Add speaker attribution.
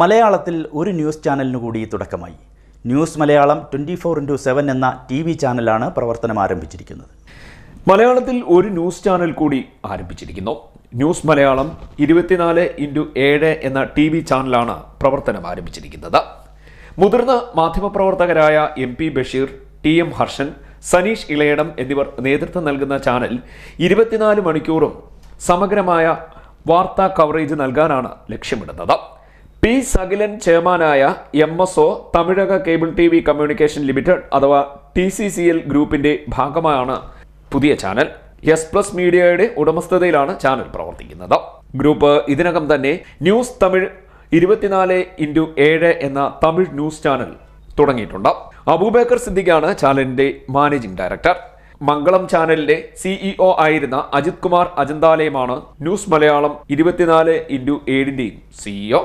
Speaker 1: മലയാളത്തിൽ ഒരു ന്യൂസ് ചാനലിനു കൂടി തുടക്കമായി. News Malayalam twenty four into seven എന്ന ടി വി ചാനലാണ് പ്രവർത്തനം ആരംഭിച്ചിരിക്കുന്നത്.
Speaker 2: മലയാളത്തിൽ ഒരു ന്യൂസ് ചാനൽ കൂടി ആരംഭിച്ചിരിക്കുന്നു. ന്യൂസ് മലയാളം ഇരുപത്തിനാല് ഇന്റു ഏഴ് എന്ന ടി വി ചാനലാണ് പ്രവർത്തനം ആരംഭിച്ചിരിക്കുന്നത്. മുതിർന്ന മാധ്യമപ്രവർത്തകരായ M P Basheer T M Harshan Saneesh Ilayidam എന്നിവർ നേതൃത്വം നൽകുന്ന ചാനൽ ഇരുപത്തിനാല് മണിക്കൂറും സമഗ്രമായ വാർത്താ കവറേജ് നൽകാനാണ് ലക്ഷ്യമിടുന്നത്. പി സകിലൻ ചെയർമാനായ M S O Tamizhaga cable T V communication limited അഥവാ ടി സി സി എൽ ഗ്രൂപ്പിന്റെ ഭാഗമായാണ് പുതിയ ചാനൽ. എസ് പ്ലസ് മീഡിയയുടെ ഉടമസ്ഥതയിലാണ് ചാനൽ പ്രവർത്തിക്കുന്നത്. ഗ്രൂപ്പ് ഇതിനകം തന്നെ ന്യൂസ് തമിഴ് ഇരുപത്തിനാല് ഇന്റു ഏഴ് എന്ന തമിഴ് ന്യൂസ് ചാനൽ തുടങ്ങിയിട്ടുണ്ട്. അബൂബേക്കർ സിദ്ദിഖാണ് ചാനലിന്റെ മാനേജിംഗ് ഡയറക്ടർ. മംഗളം ചാനലിന്റെ സിഇഒ ആയിരുന്ന അജിത് കുമാർ അജന്താലയമാണ് ന്യൂസ് മലയാളം ഇരുപത്തിനാല് ഇന്റു ഏഴിന്റെയും CEO